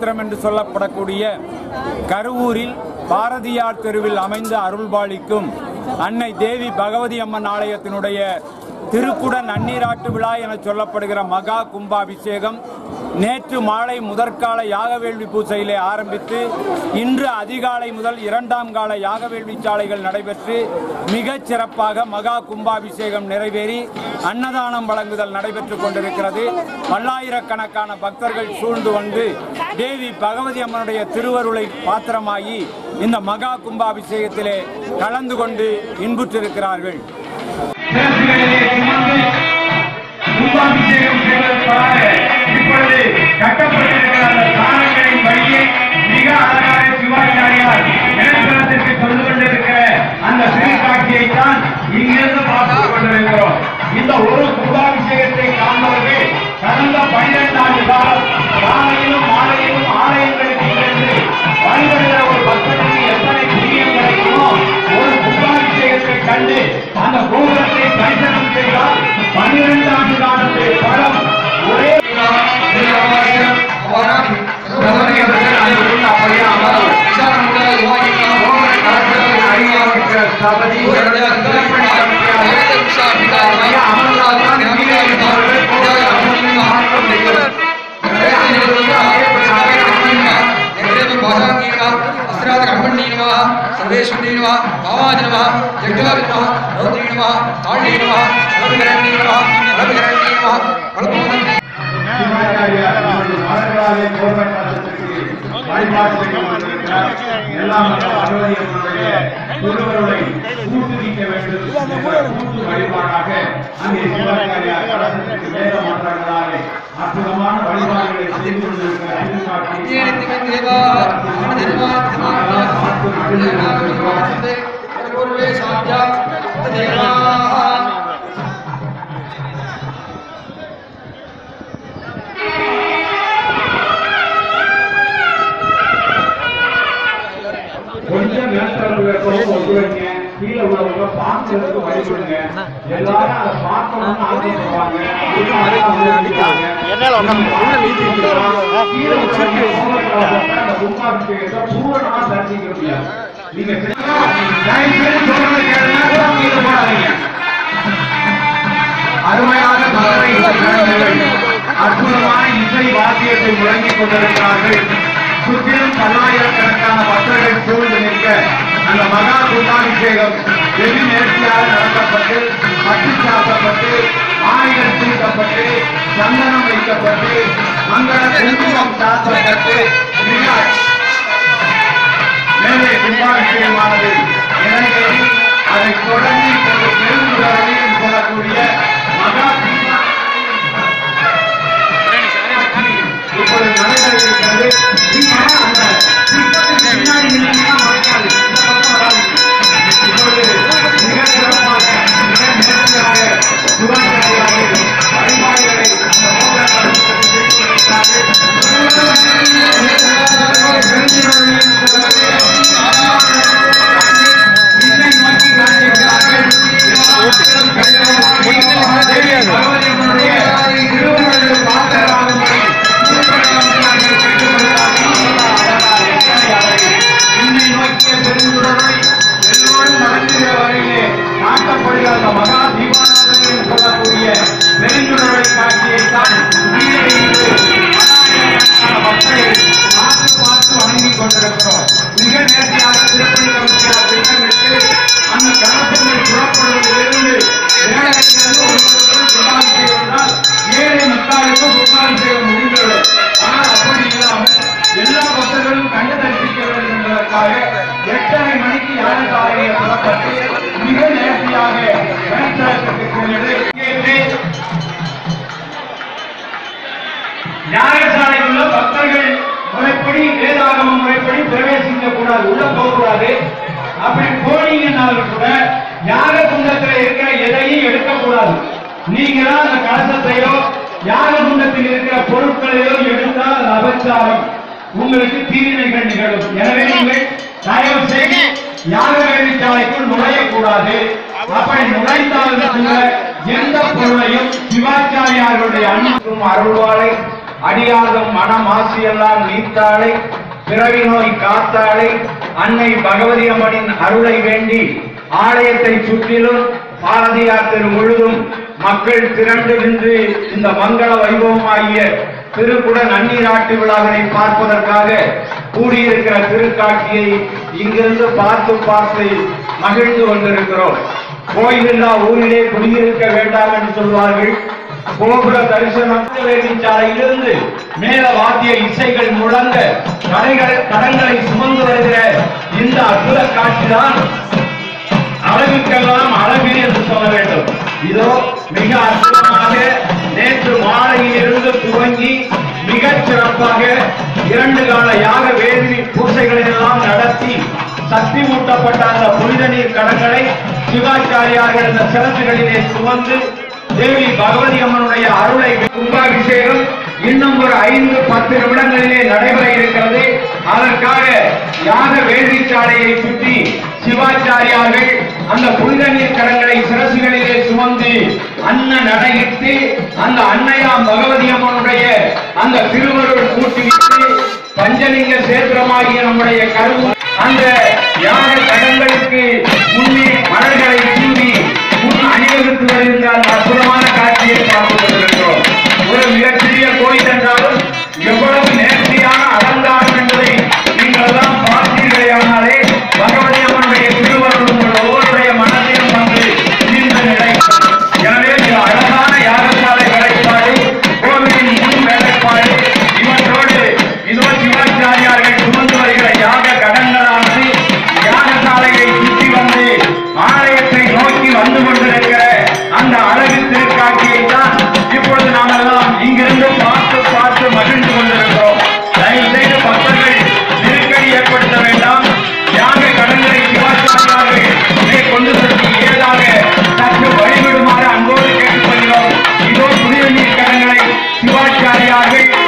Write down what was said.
நட்சத்திரம் என்று சொல்லப்படக்கூடிய கருவூரில் பாரதியார் தெருவில் அமைந்த அருள்பாலிக்கும் அன்னை தேவி பகவதி அம்மன் ஆலயத்தினுடைய திருக்குட நன்னீராட்டு விழா என சொல்லப்படுகிற மகா கும்பாபிஷேகம் நேற்று மாலை முதற்கால யாகவேள்வி பூசையிலே ஆரம்பித்து இன்று அதிகாலை முதல் இரண்டாம் கால யாகவேள்வி சாலைகள் நடைபெற்று மிகச் சிறப்பாக மகா கும்பாபிஷேகம் நிறைவேறி அன்னதானம் வழங்குதல் நடைபெற்றுக் கொண்டிருக்கிறது. பல்லாயிரக்கணக்கான பக்தர்கள் சூழ்ந்து வந்து தேவி பகவதி அம்மனுடைய திருவருளை பாத்திரமாகி இந்த மகா கும்பாபிஷேகத்திலே கலந்து கொண்டு இன்புற்றிருக்கிறார்கள். கும்பாபிஷேகம் ಕಟ್ಟಪಟ್ಟಿದೆ சர்வேஸ்வரி நம பாவாஜி நம ஜெகதாபி நம ரௌத்ரி நம தாழ்வி நம ரவிகரணி நம ரவிகரணி நம வளபோதன் எல்லாம் அற்புதமான வழிபாடுகளை செய்து கொண்டிருக்கிறார் சாத்தியா தேவா கொஞ்சம் மேற்கொள்ள ஒத்து வைங்க கீழே உள்ளவங்க பார்க்கறதுக்கு வழிபடுங்க எல்லாரும் அதை பார்க்கணும்னு ஆசைப்படுவாங்க என்னால கீழே உள்ளவங்க முடியாது நீங்க அருமையான பறவை அற்புதமான இசை வாத்தியத்தை முழங்கிக் கொண்டிருக்கிறார்கள். சுற்றிலும் பல்லாயிரக்கணக்கான பக்தர்கள் சூழ்ந்து நிற்க அந்த மகா கும்பாபிஷேகம் வெகு நேர்த்தியாக நடத்தப்பட்டு பட்டு சாத்தப்பட்டு ஆணைகள் தூக்கப்பட்டு சந்தனம் வைக்கப்பட்டு மங்கள குங்குமம் சாத்தப்பட்டு அதை தொடர்ந்து யாகசாலைக்குள்ள பக்தர்கள் முறைப்படி வேதாகம முறைப்படி பிரவேசிக்க கூடாது உள்ள போகக்கூடாது. அப்படி போனீங்கன்னாலும் கூட யாக குண்டத்துல இருக்கிற எதையும் எடுக்கக்கூடாது. நீங்களா அந்த கலசத்தையோ யாக குண்டத்தில் இருக்கிற பொருட்களையோ எடுத்தால் அது அபச்சாரம். உங்களுக்கு தீவினைகள் நிகழும். எனவே நீங்கள் தயவு செய்து யாக நுழையக்கூடாது. அப்படி நுழைந்தாலும் கூட எந்த பொருளையும் சிவாச்சாரியார்களுடைய அன்பும் அருள்வாளை. அடியாதம் மனமாசியெல்லாம் நீத்தாளை பிறவி நோய் காத்தாளை அன்னை பகவதி அம்மனின் அருளை வேண்டி ஆலயத்தை சுற்றிலும் பாரதியார் தெரு முழுதும் மக்கள் திரண்டு நின்று இந்த மங்கள வைபவமாகிய திருக்குட நன்னீராட்டு விழாவினை பார்ப்பதற்காக கூடியிருக்கிற திருக்காட்சியை இங்கிருந்து பார்த்து பார்த்து மகிழ்ந்து கொண்டிருக்கிறோம். கோயிலில்லா ஊரிலே குடியிருக்க வேண்டாம் என்று சொல்வார்கள். கோபுர தரிசனம் வேதிச்சாலையிலிருந்து மேல வாத்திய இசைகள் முழங்க கடைகள் கடன்களை சுமந்து வருகிற இந்த அற்புத காட்சிதான் அளவிற்கெல்லாம் அழகு என்று சொல்ல வேண்டும். இதோ மிக அற்புதமாக நேற்று மாலையிலிருந்து துவங்கி மிகச் சிறப்பாக இரண்டு கால யாக வேதி பூசைகளை எல்லாம் நடத்தி சக்தி ஊட்டப்பட்ட அந்த புனித நீர் கடங்களை சிவாச்சாரியார்கள் இந்த சிறப்புகளிலே சுமந்து தேவி பகவதி அம்மனுடைய அருளை கும்பாபிஷேகம் இன்னும் ஒரு ஐந்து பத்து நிமிடங்களிலே நடைபெற இருக்கிறது. அதற்காக யாக வேள்விச்சாலையை சுற்றி சிவாச்சாரியார்கள் அந்த புனித நீர் கடங்களை சிரசுகளிலே சுமந்து அன்ன நடையிட்டு அந்த அன்னையா பகவதி அம்மனுடைய அந்த திருவருள் கூட்டிவிட்டு பஞ்சலிங்க சேத்திரமாகிய நம்முடைய கருவு அந்த யாக கடங்களுக்கு முன்னே மலர்களை தூவி முன் அணிவகுத்து வருகின்ற அந்த அற்புதமான சிவாச்சாரியார்கள் அருளாட்சியோடு